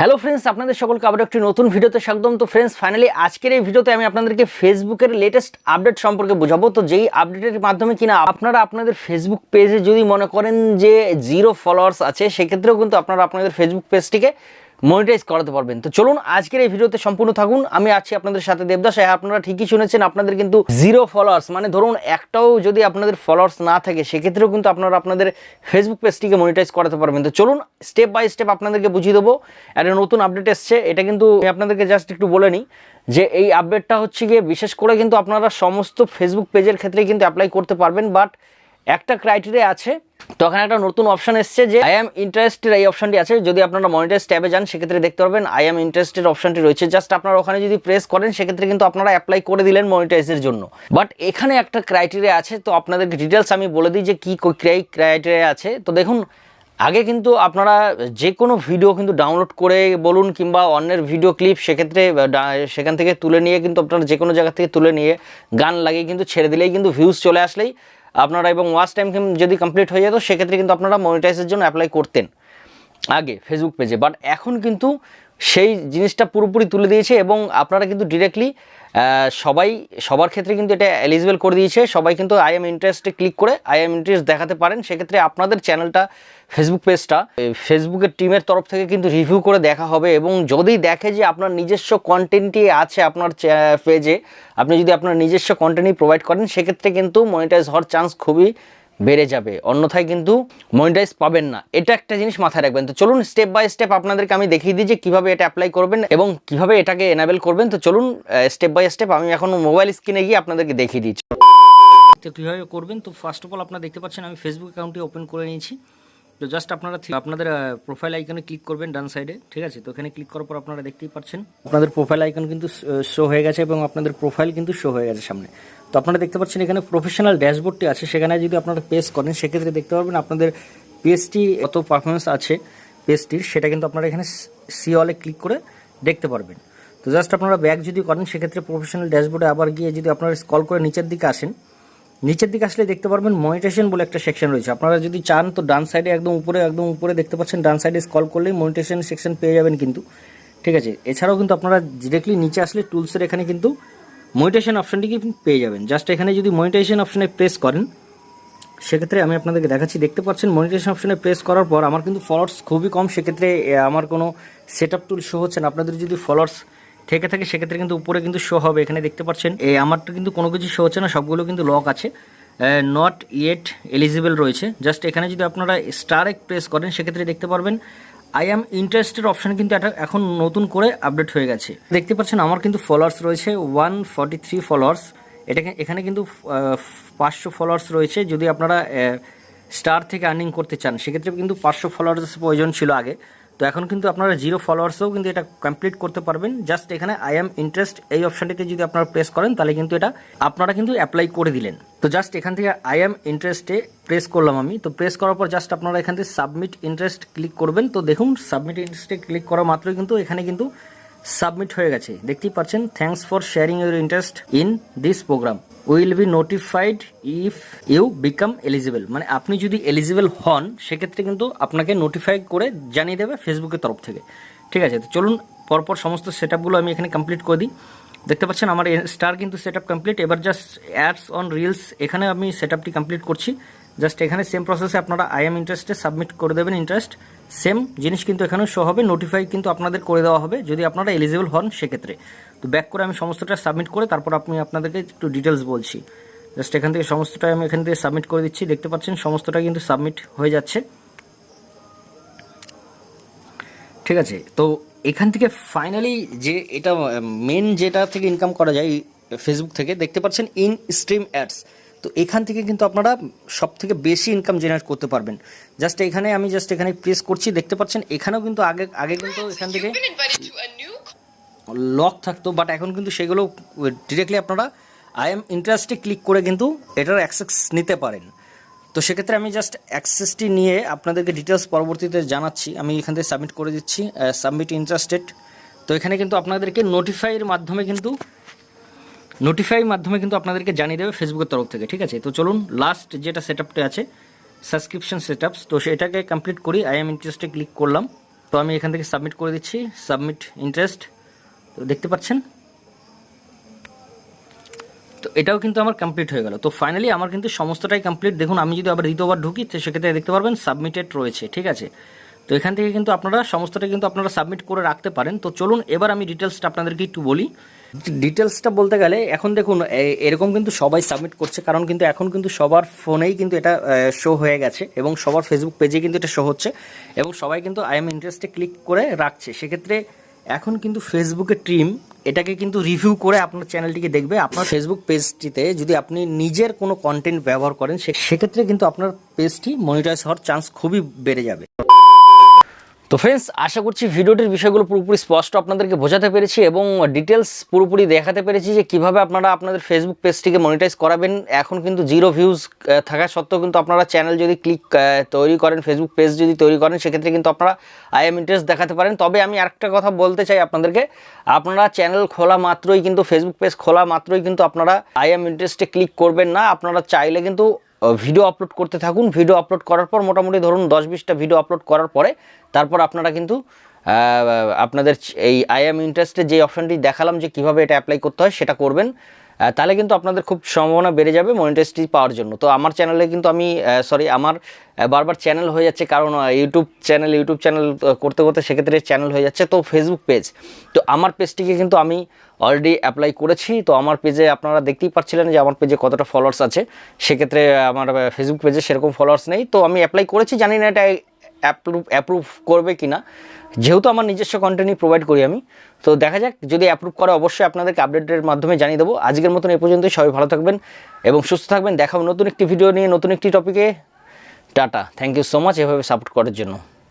Hello friends আপনাদের সকলকে আবার একটি নতুন ভিডিওতে স্বাগতম। তো ফ্রেন্ডস ফাইনালি আজকের এই ভিডিওতে আমি আপনাদেরকে ফেসবুকের লেটেস্ট আপডেট সম্পর্কে বোঝাবো। তো যেই আপডেটের মাধ্যমে কিনা আপনারা আপনাদের ফেসবুক পেজে যদি মনে করেন যে জিরো ফলোয়ার্স আছে, সেক্ষেত্রেও কিন্তু আপনারা আপনাদের ফেসবুক পেজটিকে মনিটাইজ করাতে পারবেন। তো চলুন আজকের এই ভিডিওতে সম্পূর্ণ থাকুন। আমি আছি আপনাদের সাথে দেবদাস হ্যাঁ আপনারা ঠিকই শুনেছেন, আপনাদের কিন্তু জিরো ফলোয়ার্স মানে ধরুন, একটাও যদি আপনাদের ফলোয়ার্স না থাকে, সেক্ষেত্রেও কিন্তু আপনারা আপনাদের ফেসবুক পেজটিকে মনিটাইজ করাতে পারবেন। তো চলুন স্টেপ বাই স্টেপ আপনাদেরকে বুঝিয়ে দেবো। একটা নতুন আপডেট এসছে। এটা কিন্তু আপনাদেরকে জাস্ট একটু বলে নিই যে এই আপডেটটা হচ্ছে গিয়ে বিশেষ করে কিন্তু আপনারা সমস্ত ফেসবুক পেজের ক্ষেত্রে কিন্তু অ্যাপ্লাই করতে পারবেন। বাট একটা ক্রাইটেরিয়া আছে তো ওখানে একটা নতুন অপশন এসছে যে আই এম ইন্টারেস্টেড এই অপশনটি আছে। যদি আপনারা মনিটাইজ ট্যাবে যান, সেক্ষেত্রে দেখতে পারবেন আই এম ইন্টারেস্টেড অপশনটি রয়েছে। জাস্ট আপনারা ওখানে যদি প্রেস করেন, সেক্ষেত্রে কিন্তু আপনারা অ্যাপ্লাই করে দিলেন মনিটাইজের জন্য। বাট এখানে একটা ক্রাইটেরিয়া আছে, তো আপনাদেরকে ডিটেলস আমি বলে দিই যে কী ক্রাইটেরিয়া আছে। তো দেখুন, আগে কিন্তু আপনারা যে কোনো ভিডিও কিন্তু ডাউনলোড করে বলুন কিংবা অন্যের ভিডিও ক্লিপ সেক্ষেত্রে সেখান থেকে তুলে নিয়ে কিন্তু আপনারা যে কোনো জায়গা থেকে তুলে নিয়ে গান লাগিয়ে কিন্তু ছেড়ে দিলেই কিন্তু ভিউজ চলে আসলেই আপনারা এবং ওয়াচ টাইম যদি কমপ্লিট হয়ে যেত সেক্ষেত্রে কিন্তু আপনারা মনিটাইজের জন্য অ্যাপ্লাই করতেন। আগে ফেসবুক পেজে বাট এখন কিন্তু সেই জিনিসটা পুরোপুরি তুলে দিয়েছে এবং আপনারা কিন্তু ডিরেক্টলি সবাই, সবার ক্ষেত্রে কিন্তু এটা এলিজিবল করে দিয়েছে। সবাই কিন্তু আই এম ইন্টারেস্টে ক্লিক করে আই এম ইন্টারেস্ট দেখাতে পারেন। সেক্ষেত্রে আপনাদের চ্যানেলটা ফেসবুক পেজটা ফেসবুকের টিমের তরফ থেকে কিন্তু রিভিউ করে দেখা হবে এবং যদি দেখে যে আপনার নিজস্ব কন্টেন্টই আছে আপনার পেজে আপনি যদি আপনার নিজস্ব কন্টেন্টই প্রোভাইড করেন, সেক্ষেত্রে কিন্তু মনিটাইজ হওয়ার চান্স খুবই বেড়ে যাবে। অন্যথায় কিন্তু মনিটাইজ পাবেন না। এটা একটা জিনিস মাথায় রাখবেন। তো চলুন স্টেপ বাই স্টেপ আপনাদেরকে আমি দেখিয়ে দিই যে কীভাবে এটা অ্যাপ্লাই করবেন এবং কীভাবে এটাকে এনাবেল করবেন। তো চলুন স্টেপ বাই স্টেপ আমি এখন মোবাইল স্ক্রিনে গিয়ে আপনাদেরকে দেখিয়ে দিচ্ছি। তো কীভাবে করবেন? তো ফার্স্ট অফ অল আপনারা দেখতে পাচ্ছেন আমি ফেসবুক অ্যাকাউন্টটি ওপেন করে নিয়েছি। তো জাস্ট আপনারা আপনাদের প্রোফাইল আইকনে ক্লিক করবেন ডান সাইডে ঠিক আছে? তো এখানে ক্লিক করার পর আপনারা দেখতেই পাচ্ছেন, আপনাদের প্রোফাইল আইকন কিন্তু শো হয়ে গেছে এবং আপনাদের প্রোফাইল কিন্তু শো হয়ে গেছে সামনে। তো আপনারা দেখতে পাচ্ছেন এখানে প্রফেশনাল ড্যাশবোর্ডটি আছে, সেখানে যদি আপনারা পেস করেন, সেক্ষেত্রে দেখতে পারবেন আপনাদের পেজটি কত পারফরমেন্স আছে পেজটির সেটা কিন্তু আপনারা এখানে সি অলে ক্লিক করে দেখতে পারবেন। তো জাস্ট আপনারা ব্যাক যদি করেন, সেক্ষেত্রে প্রফেশনাল ড্যাশবোর্ডে আবার গিয়ে যদি আপনারা স্কল করে নিচের দিকে আসেন নিচের দিকে আসলে দেখতে পারবেন মনিটেশন বলে একটা সেকশন রয়েছে। আপনারা যদি চান তো ডান সাইডে একদম উপরে একদম উপরে দেখতে পাচ্ছেন, ডান সাইডে স্কল করলেই মনিটেশন সেকশন পেয়ে যাবেন কিন্তু। ঠিক আছে? এছাড়াও কিন্তু আপনারা ডিরেক্টলি নিচে আসলে টুলসের এখানে কিন্তু মনিটেশন অপশনটি পেয়ে যাবেন। জাস্ট এখানে যদি মনিটেশন অপশানে প্রেস করেন, সেক্ষেত্রে আমি আপনাদেরকে দেখাচ্ছি, দেখতে পাচ্ছেন মনিটেশন অপশানে প্রেস করার পর আমার কিন্তু ফলোয়ার্স খুবই কম। সেক্ষেত্রে আমার কোনো সেট আপ টুল শো হচ্ছে না। আপনাদের যদি ফলোয়ার্স থেকে থাকে, সেক্ষেত্রে কিন্তু উপরে কিন্তু শো হবে, এখানে দেখতে পাচ্ছেন। এই আমারটা কিন্তু কোনো কিছু শো হচ্ছে না, সবগুলো কিন্তু লক আছে। নট ইয়েট এলিজিবল রয়েছে। জাস্ট এখানে যদি আপনারা স্টার এক প্রেস করেন, সেক্ষেত্রে দেখতে পারবেন আই অ্যাম ইন্টারেস্টেড অপশন কিন্তু এটা এখন নতুন করে আপডেট হয়ে গেছে। দেখতে পাচ্ছেন, আমার কিন্তু ফলোয়ার্স রয়েছে ওয়ান ফর্টি থ্রি ফলোয়ার্স এটাকে, এখানে কিন্তু পাঁচশো ফলোয়ার্স রয়েছে। যদি আপনারা স্টার থেকে আর্নিং করতে চান, সেক্ষেত্রে কিন্তু পাঁচশো ফলোয়ার্স প্রয়োজন ছিল আগে। তো এখন কিন্তু আপনারা জিরো ফলোয়ার্সেও কিন্তু এটা কমপ্লিট করতে পারবেন। জাস্ট এখানে আই এম ইন্টারেস্ট এই অপশনটিতে যদি আপনারা প্রেস করেন, তাহলে কিন্তু এটা আপনারা কিন্তু অ্যাপ্লাই করে দিলেন। তো জাস্ট এখান থেকে আই এম ইন্টারেস্টে প্রেস করলাম আমি। তো প্রেস করার পর জাস্ট আপনারা এখান থেকে সাবমিট ইন্টারেস্ট ক্লিক করবেন। তো দেখুন সাবমিট ইন্টারেস্টে ক্লিক করা মাত্রই কিন্তু এখানে কিন্তু সাবমিট হয়ে গেছে। দেখতেই পাচ্ছেন thanks for sharing your interest in this program will be notified if you become eligible মানে আপনি যদি এলিজিবল হন, সেক্ষেত্রে কিন্তু আপনাকে নোটিফাই করে জানিয়ে দেবে ফেসবুকের তরফ থেকে। ঠিক আছে? তো চলুন, পরপর সমস্ত সেট আমি এখানে কমপ্লিট করে দিই। দেখতে পাচ্ছেন, আমার স্টার কিন্তু সেট কমপ্লিট এবার জাস্ট অ্যাডস অন রিলস এখানে আমি সেট কমপ্লিট করছি। জাস্ট এখানে সেম প্রসেসে আপনারা আই এম ইন্টারেস্টে সাবমিট করে দেবেন ইন্টারেস্ট সেম জিনিস কিন্তু এখানেও শো হবে নোটিফাই কিন্তু আপনাদের করে দেওয়া হবে, যদি আপনারা এলিজিবল হন সেক্ষেত্রে। তো ব্যাক করে আমি সমস্তটা সাবমিট করে তারপর আপনি আপনাদেরকে একটু ডিটেলস বলছি। জাস্ট এখান থেকে সমস্তটা আমি এখান থেকে সাবমিট করে দিচ্ছি, দেখতে পাচ্ছেন সমস্তটা কিন্তু সাবমিট হয়ে যাচ্ছে। ঠিক আছে, তো এখান থেকে ফাইনালি যে এটা মেন যেটা থেকে ইনকাম করা যায় ফেসবুক থেকে, দেখতে পাচ্ছেন ইন স্ট্রিম অ্যাডস তো এখান থেকে কিন্তু আপনারা সব থেকে বেশি ইনকাম জেনারেট করতে পারবেন। জাস্ট এখানে আমি জাস্ট এখানে প্রেস করছি দেখতে পাচ্ছেন এখানেও কিন্তু আগে আগে কিন্তু এখান থেকে লক থাকতো বাট এখন কিন্তু সেগুলো ডিরেক্টলি আপনারা আই এম ইন্টারেস্টে ক্লিক করে কিন্তু এটার অ্যাক্সেস নিতে পারেন। তো সেক্ষেত্রে আমি জাস্ট অ্যাক্সেসটি নিয়ে আপনাদেরকে ডিটেলস পরবর্তীতে জানাচ্ছি। আমি এখান থেকে সাবমিট করে দিচ্ছি সাবমিট ইন্টারেস্টেড তো এখানে কিন্তু আপনাদেরকে নোটিফাইয়ের মাধ্যমে কিন্তু নোটিফাই মাধ্যমে কিন্তু আপনাদেরকে জানিয়ে দেবে ফেসবুকের তরফ থেকে, ঠিক আছে? তো চলুন লাস্ট যেটা সেট আছে সাবস্ক্রিপশন সেট তো সেটাকে কমপ্লিট করি আই এম ইন্টারেস্টে ক্লিক করলাম, তো আমি এখান থেকে সাবমিট করে দিচ্ছি সাবমিট ইন্টারেস্ট তো দেখতে পাচ্ছেন? তো এটাও কিন্তু আমার কমপ্লিট হয়ে গেল। তো ফাইনালি আমার কিন্তু সমস্তটাই কমপ্লিট দেখুন, আমি যদি আবার দ্বিতীয়বার ঢুকি, তো সেক্ষেত্রে দেখতে পারবেন সাবমিটেড রয়েছে, ঠিক আছে? তো এখান থেকে কিন্তু আপনারা সমস্তটা কিন্তু আপনারা সাবমিট করে রাখতে পারেন। তো চলুন, এবার আমি ডিটেলসটা আপনাদেরকে একটু বলি। ডিটেলসটা বলতে গেলে, এখন দেখুন এরকম কিন্তু সবাই সাবমিট করছে, কারণ কিন্তু এখন কিন্তু সবার ফোনেই কিন্তু এটা শো হয়ে গেছে এবং সবার ফেসবুক পেজে কিন্তু এটা শো হচ্ছে এবং সবাই কিন্তু আই এম ইন্টারেস্টে ক্লিক করে রাখছে। সেক্ষেত্রে এখন কিন্তু ফেসবুকের টিম এটাকে কিন্তু রিভিউ করে আপনার চ্যানেলটিকে দেখবে। আপনার ফেসবুক পেজটিতে যদি আপনি নিজের কোনো কন্টেন্ট ব্যবহার করেন সেক্ষেত্রে কিন্তু আপনার পেজটি মনিটাইজ হওয়ার চান্স খুবই বেড়ে যাবে। তো ফ্রেন্ডস আশা করছি ভিডিওটির বিষয়গুলো পুরোপুরি স্পষ্ট আপনাদেরকে বোঝাতে পেরেছি এবং ডিটেলস পুরোপুরি দেখাতে পেরেছি যে কীভাবে আপনারা আপনাদের ফেসবুক পেজটিকে মনিটাইজ করাবেন। এখন কিন্তু জিরো ভিউজ থাকা সত্ত্বেও কিন্তু আপনারা চ্যানেল যদি ক্লিক তৈরি করেন ফেসবুক পেজ যদি তৈরি করেন, সেক্ষেত্রে কিন্তু আপনারা আই এম ইন্টারেস্ট দেখাতে পারেন। তবে আমি আরেকটা কথা বলতে চাই আপনাদেরকে, আপনারা চ্যানেল খোলা মাত্রই কিন্তু ফেসবুক পেজ খোলা মাত্রই কিন্তু আপনারা আই এম ইন্টারেস্টে ক্লিক করবেন না। আপনারা চাইলে কিন্তু ভিডিও আপলোড করতে থাকুন। ভিডিও আপলোড করার পর মোটামুটি ধরুন দশ বিশটা ভিডিও আপলোড করার পরে তারপর আপনারা কিন্তু আপনাদের এই আই এম ইন্টারেস্টে যে অপশানটি দেখালাম যে কীভাবে এটা অ্যাপ্লাই করতে হয় সেটা করবেন। তাহলে কিন্তু আপনাদের খুব সম্ভাবনা বেড়ে যাবে মনিটাইজটি পাওয়ার জন্য। তো আমার চ্যানেলে কিন্তু আমি সরি আমার বারবার চ্যানেল হয়ে যাচ্ছে কারণ ইউটিউব চ্যানেল ইউটিউব চ্যানেল করতে করতে সেক্ষেত্রে চ্যানেল হয়ে যাচ্ছে। তো ফেসবুক পেজ তো আমার পেজটিকে কিন্তু আমি অলরেডি অ্যাপ্লাই করেছি। তো আমার পেজে আপনারা দেখতেই পাচ্ছিলেন যে আমার পেজে কতটা ফলোয়ার্স আছে। সেক্ষেত্রে আমার ফেসবুক পেজে সেরকম ফলোয়ার্স নেই। তো আমি অ্যাপ্লাই করেছি, জানি না এটা অ্যাপ্রুভ অ্যাপ্রুভ করবে কি না যেহেতু আমার নিজস্ব কন্টেন্টই প্রোভাইড করি আমি, তো দেখা যাক, যদি অ্যাপ্রুভ করে অবশ্যই আপনাদেরকে আপডেটের মাধ্যমে জানিয়ে দেবো। আজকের মতন এ পর্যন্তই, সবাই ভালো থাকবেন এবং সুস্থ থাকবেন। দেখাবো নতুন একটি ভিডিও নিয়ে, নতুন একটি টপিকে tata thank you so much এভাবে সাপোর্ট করার জন্য।